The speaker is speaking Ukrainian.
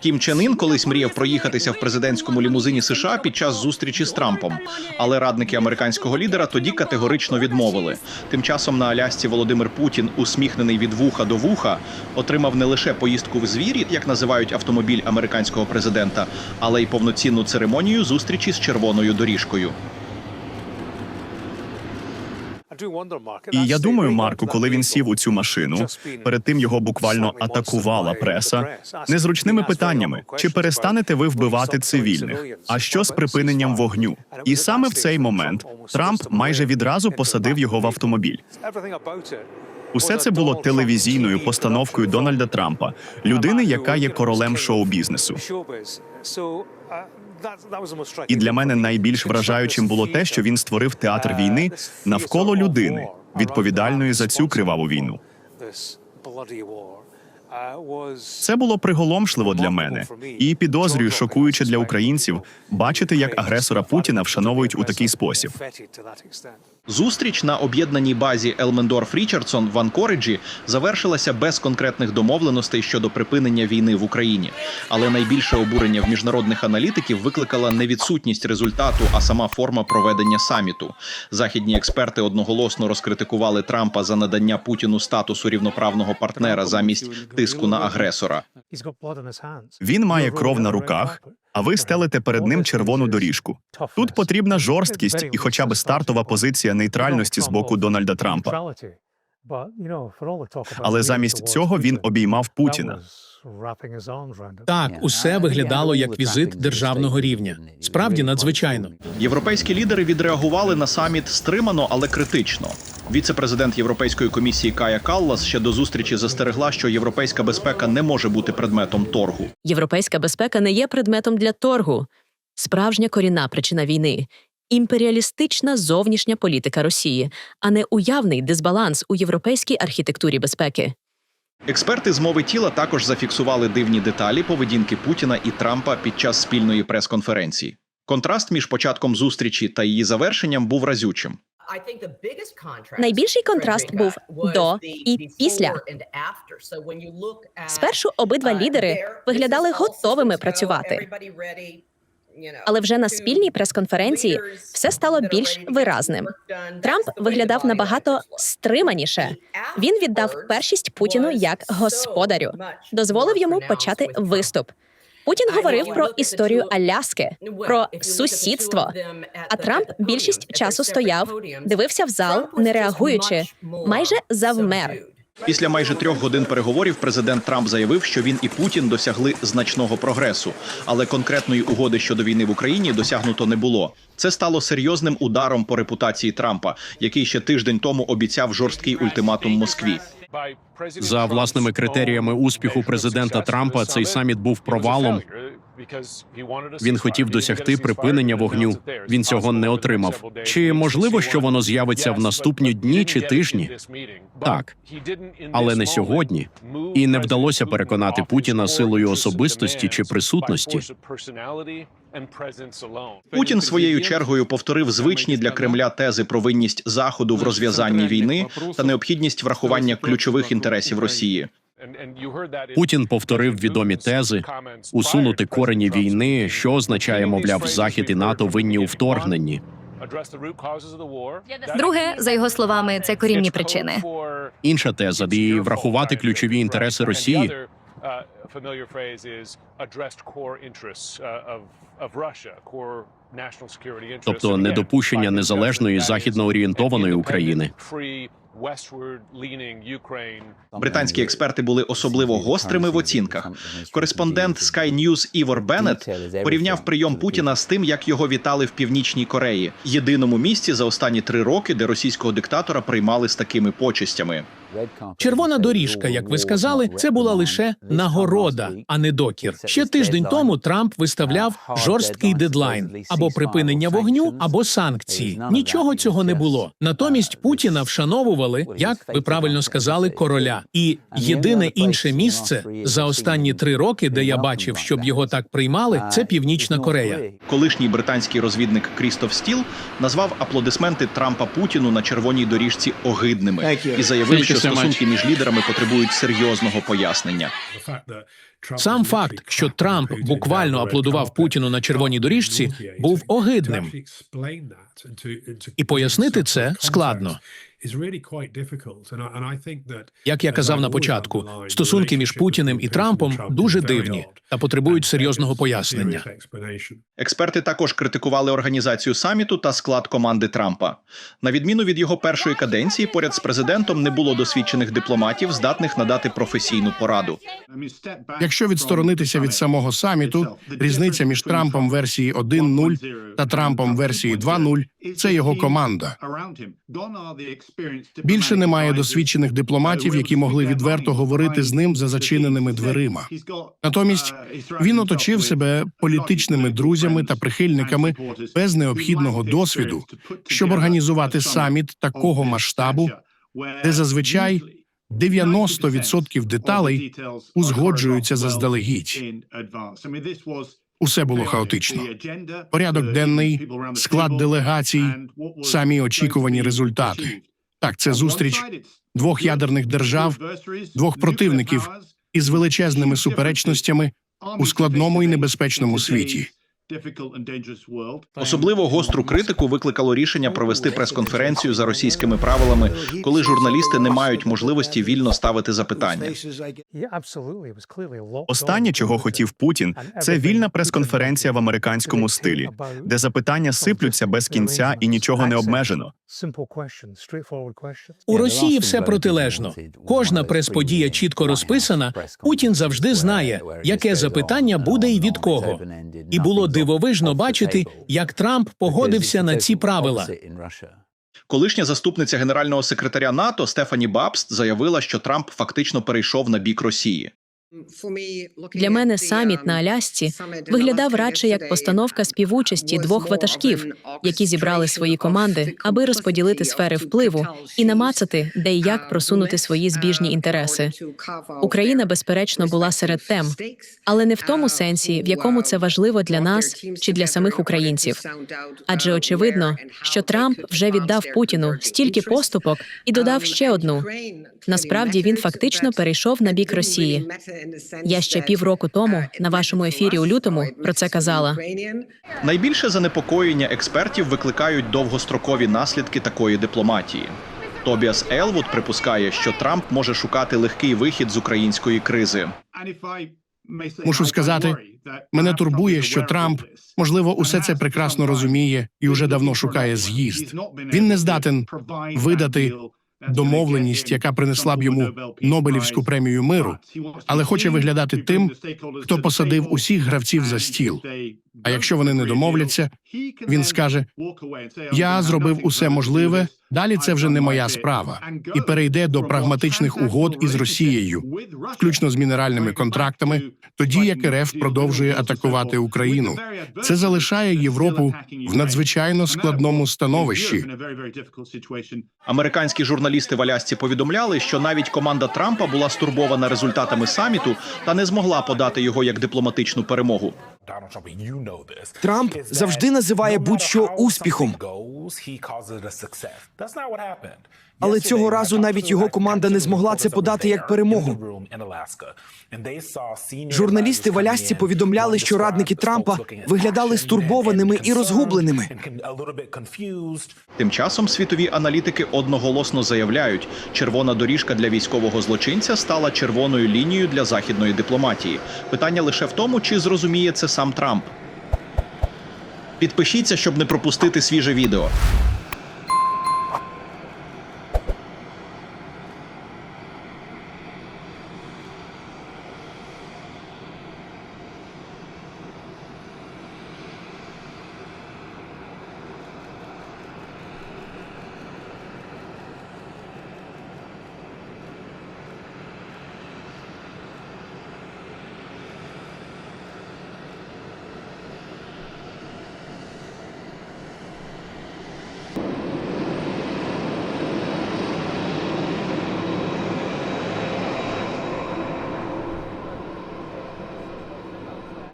Кім Чен Ін колись мріяв проїхатися в президентському лімузині США під час зустрічі з Трампом, але радники американського лідера тоді категорично відмовили. Тим часом на Алясці Володимир Путін, усміхнений від вуха до вуха, отримав не лише поїздку в звірі, як називають автомобіль американського президента, але й повноцінну церемонію зустрічі з червоною доріжкою. І я думаю, Марку, коли він сів у цю машину, перед тим його буквально атакувала преса незручними питаннями: чи перестанете ви вбивати цивільних? А що з припиненням вогню? І саме в цей момент Трамп майже відразу посадив його в автомобіль. Усе це було телевізійною постановкою Дональда Трампа, людини, яка є королем шоу-бізнесу. І для мене найбільш вражаючим було те, що він створив театр війни навколо людини, відповідальної за цю криваву війну. Це було приголомшливо для мене і підозрюю, шокуюче для українців бачити, як агресора Путіна вшановують у такий спосіб. Зустріч на об'єднаній базі Елмендорф Річардсон в Анкориджі завершилася без конкретних домовленостей щодо припинення війни в Україні. Але найбільше обурення в міжнародних аналітиків викликала не відсутність результату, а сама форма проведення саміту. Західні експерти одноголосно розкритикували Трампа за надання Путіну статусу рівноправного партнера замість тиску на агресора. Він має кров на руках, а ви стелите перед ним червону доріжку. Тут потрібна жорсткість і, хоча б стартова позиція нейтральності з боку Дональда Трампа. Але замість цього він обіймав Путіна. Так, усе виглядало як візит державного рівня. Справді надзвичайно. Європейські лідери відреагували на саміт стримано, але критично. Віце-президент Європейської комісії Кая Каллас ще до зустрічі застерегла, що європейська безпека не може бути предметом торгу. Європейська безпека не є предметом для торгу. Справжня корінна причина війни імперіалістична зовнішня політика Росії, а не уявний дисбаланс у європейській архітектурі безпеки. Експерти з мови тіла також зафіксували дивні деталі поведінки Путіна і Трампа під час спільної прес-конференції. Контраст між початком зустрічі та її завершенням був разючим. Найбільший контраст був до і після. Спершу обидва лідери виглядали готовими працювати. Але вже на спільній прес-конференції все стало більш виразним. Трамп виглядав набагато стриманіше. Він віддав першість Путіну як господарю, дозволив йому почати виступ. Путін говорив про історію Аляски, про сусідство. А Трамп більшість часу стояв, дивився в зал, не реагуючи, майже завмер. Після майже трьох годин переговорів президент Трамп заявив, що він і Путін досягли значного прогресу, але конкретної угоди щодо війни в Україні досягнуто не було. Це стало серйозним ударом по репутації Трампа, який ще тиждень тому обіцяв жорсткий ультиматум Москві. За власними критеріями успіху президента Трампа цей саміт був провалом. Він хотів досягти припинення вогню. Він цього не отримав. Чи можливо, що воно з'явиться в наступні дні чи тижні? Так, але не сьогодні. І не вдалося переконати Путіна силою особистості чи присутності. Путін своєю чергою повторив звичні для Кремля тези про винність заходу в розв'язанні війни та необхідність врахування ключових інтересів Росії. Путін повторив відомі тези усунути корені війни, що означає, мовляв, Захід і НАТО винні у вторгненні. Друге, за його словами, це корінні причини. Інша теза і врахувати ключові інтереси Росії. Тобто недопущення незалежної західно орієнтованої України. Британські експерти були особливо гострими в оцінках. Кореспондент Sky News Івор Беннет порівняв прийом Путіна з тим, як його вітали в північній Кореї, єдиному місці за останні три роки, де російського диктатора приймали з такими почестями. Червона доріжка, як ви сказали, це була лише нагорода, а не докір. Ще тиждень тому Трамп виставляв жорсткий дедлайн або припинення вогню, або санкції. Нічого цього не було. Натомість Путіна вшановували, як ви правильно сказали, короля. І єдине інше місце за останні три роки, де я бачив, щоб його так приймали, це Північна Корея. Колишній британський розвідник Крістоф Стіл назвав аплодисменти Трампа Путіну на червоній доріжці огидними і заявив, що що стосунки між лідерами потребують серйозного пояснення. Сам факт, що Трамп буквально аплодував Путіну на червоній доріжці, був огидним. І пояснити це складно. Як я казав на початку, стосунки між Путіним і Трампом дуже дивні та потребують серйозного пояснення. Експерти також критикували організацію саміту та склад команди Трампа. На відміну від його першої каденції, поряд з президентом не було досвідчених дипломатів, здатних надати професійну пораду. Якщо відсторонитися від самого саміту, різниця між Трампом версії 1.0 та Трампом версії 2.0 – це його команда. Більше немає досвідчених дипломатів, які могли відверто говорити з ним за зачиненими дверима. Натомість він оточив себе політичними друзями та прихильниками без необхідного досвіду, щоб організувати саміт такого масштабу, де зазвичай 90% деталей узгоджуються заздалегідь. Усе було хаотично. Порядок денний, склад делегацій, самі очікувані результати. Так, це зустріч двох ядерних держав, двох противників із величезними суперечностями у складному і небезпечному світі. Особливо гостру критику викликало рішення провести прес-конференцію за російськими правилами, коли журналісти не мають можливості вільно ставити запитання. Останнє, чого хотів Путін, це вільна прес-конференція в американському стилі, де запитання сиплються без кінця і нічого не обмежено. У Росії все протилежно. Кожна прес-подія чітко розписана. Путін завжди знає, яке запитання буде і від кого. І було дивовижно бачити, як Трамп погодився на ці правила. Колишня заступниця генерального секретаря НАТО Стефані Бабст заявила, що Трамп фактично перейшов на бік Росії. Для мене саміт на Алясці виглядав радше як постановка співучасті двох ватажків, які зібрали свої команди, аби розподілити сфери впливу і намацати, де і як просунути свої збіжні інтереси. Україна, безперечно, була серед тем, але не в тому сенсі, в якому це важливо для нас чи для самих українців. Адже очевидно, що Трамп вже віддав Путіну стільки поступок і додав ще одну. Насправді він фактично перейшов на бік Росії. Я ще півроку тому на вашому ефірі у лютому про це казала. Найбільше занепокоєння експертів викликають довгострокові наслідки такої дипломатії. Тобіас Елвуд припускає, що Трамп може шукати легкий вихід з української кризи. Мушу сказати, мене турбує, що Трамп, можливо, усе це прекрасно розуміє і уже давно шукає з'їзд. Він не здатен видати домовленість, яка принесла б йому Нобелівську премію миру, але хоче виглядати тим, хто посадив усіх гравців за стіл. А якщо вони не домовляться, він скаже: Я зробив усе можливе. Далі це вже не моя справа, і перейде до прагматичних угод із Росією, включно з мінеральними контрактами, тоді як РФ продовжує атакувати Україну. Це залишає Європу в надзвичайно складному становищі. Американські журналісти в Алясці повідомляли, що навіть команда Трампа була стурбована результатами саміту та не змогла подати його як дипломатичну перемогу. Трамп завжди називає будь-що успіхом. Але цього разу навіть його команда не змогла це подати як перемогу. Журналісти в Алясці повідомляли, що радники Трампа виглядали стурбованими і розгубленими. Тим часом світові аналітики одноголосно заявляють, червона доріжка для військового злочинця стала червоною лінією для західної дипломатії. Питання лише в тому, чи зрозуміє це сам Трамп. Підпишіться, щоб не пропустити свіже відео.